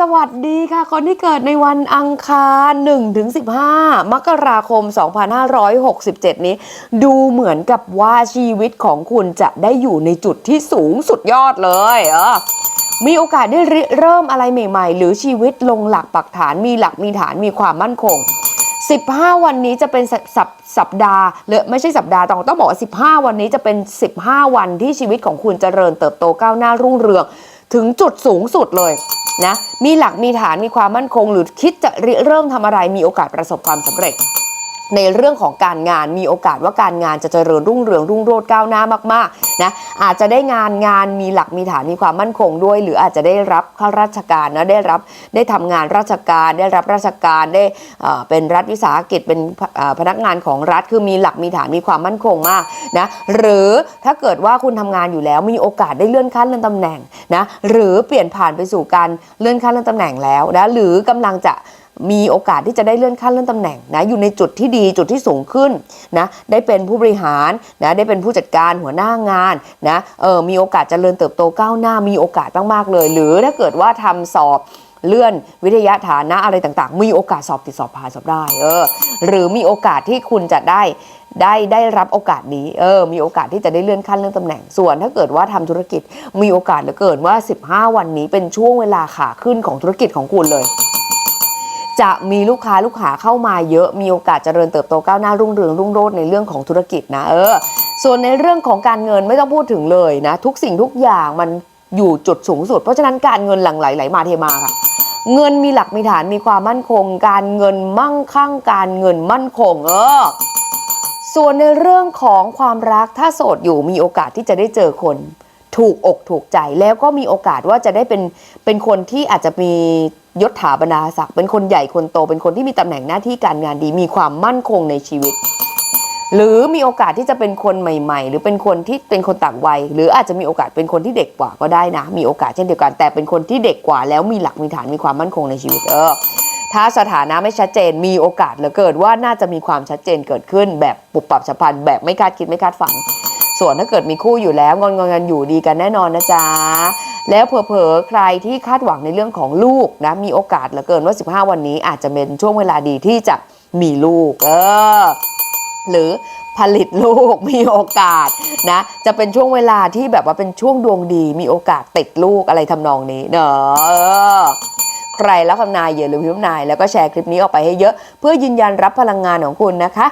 สวัสดีค่ะ คนที่เกิดในวันอังคาร1ถึง15 มกราคม 2567 นี้ ดูเหมือนกับว่าชีวิตของคุณจะได้อยู่ในจุดที่สูงสุดยอดเลยเออมีโอกาสได้ริเริ่มอะไรใหม่ๆ หรือชีวิตลงหลักปักฐานมีหลักมีฐานมีความมั่นคง 15 วันนี้จะเป็นสสัปสัปดาห์หรือไม่ใช่สัปดาห์ต้องต้องบอกว่า15 วันนี้จะเป็น 15 วันที่ชีวิตของคุณจเจริญเติบโตก้าวหน้ารุ่งเรือง ถึงจุดสูงสุดเลย นะมีหลักมีฐานมีความมั่นคงหรือคิดจะริเริ่มทำอะไรมีโอกาสประสบความสำเร็จ ในเรื่องของการงานมีโอกาสว่าการงานจะเจริญรุ่งเรืองรุ่งโรจน์ก้าวหน้ามากๆนะอาจจะได้งานงานมีหลักมีฐานมีความมั่นคงด้วย หรืออาจจะได้รับข้าราชการนะได้รับได้ทำงานราชการ ได้รับราชการได้เอ่อเป็นรัฐวิสาหกิจเป็นอ่อพนักงานของรัฐคือมีหลักมีฐานมีความมั่นคงมากนะหรือถ้าเกิดว่าคุณทำงานอยู่แล้วมีโอกาสได้เลื่อนขั้นเลื่อนตำแหน่งนะหรือเปลี่ยนผ่านไปสู่การเลื่อนขั้นเลื่อนตำแหน่งแล้วนะหรือกำลังจะ มีโอกาสที่จะได้เลื่อนขั้นเลื่อนตำแหน่งนะอยู่ในจุดที่ดีจุดที่สูงขึ้นนะได้เป็นผู้บริหารนะได้เป็นผู้จัดการหัวหน้างานนะเออมีโอกาสเจริญเติบโตก้าวหน้า มีโอกาสมากๆเลย หรือถ้าเกิดว่าทำสอบเลื่อนวิทยาฐานะอะไรต่างๆ มีโอกาสสอบติดสอบผ่านสอบได้เออหรือมีโอกาสที่คุณจะได้ได้ได้รับโอกาสนี้เออมีโอกาสที่จะได้เลื่อนขั้นเลื่อนตำแหน่งส่วนถ้าเกิดว่าทำธุรกิจมีโอกาสเหลือเกินว่า 15 วันนี้เป็นช่วงเวลาขาขึ้นของธุรกิจของคุณเลย จะมีลูกค้าลูกค้าเข้ามาเยอะมีโอกาสเจริญเติบโตก้าวหน้ารุ่งเรืองรุ่งโรจน์ในเรื่องของธุรกิจนะเออ ส่วนในเรื่องของการเงินไม่ต้องพูดถึงเลยนะ ทุกสิ่งทุกอย่างมันอยู่จุดสูงสุด เพราะฉะนั้นการเงินหลั่งไหลไหลมาเทมาค่ะ เงินมีหลักมีฐานมีความมั่นคง การเงินมั่งคั่งการเงินมั่นคง เออส่วนในเรื่องของความรักถ้าโสดอยู่มีโอกาสที่จะได้เจอคน ถูกอกถูกใจแล้วก็มีโอกาสว่าจะได้เป็นเป็นคนที่อาจจะมียศถาบรรดาศักดิ์เป็นคนใหญ่คนโต เป็นคนที่มีตำแหน่งหน้าที่การงานดี มีความมั่นคงในชีวิต หรือมีโอกาสที่จะเป็นคนใหม่ ๆ หรือเป็นคนที่เป็นคนต่างวัย หรืออาจจะมีโอกาสเป็นคนที่เด็กกว่าก็ได้นะ มีโอกาสเช่นเดียวกัน แต่เป็นคนที่เด็กกว่า แล้วมีหลักมีฐานมีความมั่นคงในชีวิตเออถ้าสถานะไม่ชัดเจนมีโอกาสเหลือเกิดว่าน่าจะมีความชัดเจนเกิดขึ้นแบบปุบปับฉับพลันแบบไม่คาดคิดไม่คาดฝัน ส่วนถ้าเกิดมีคู่อยู่แล้วงอนงอนกันอยู่ดีกันแน่นอนนะจ๊ะแล้วเผลอๆใครที่คาดหวังในเรื่องของลูกนะมีโอกาสเหลือเกินว่า 15 วันนี้อาจจะเป็นช่วงเวลาดีที่จะมีลูก เออ หรือผลิตลูกมีโอกาสนะจะเป็นช่วงเวลาที่แบบว่าเป็นช่วงดวงดี มีโอกาสติดลูกอะไรทำนองนี้เนอะใครแล้วคำนายอย่าลืมพิมพ์นาย แล้วก็แชร์คลิปนี้ออกไปให้เยอะ เพื่อยืนยันรับพลังงานของคุณนะคะ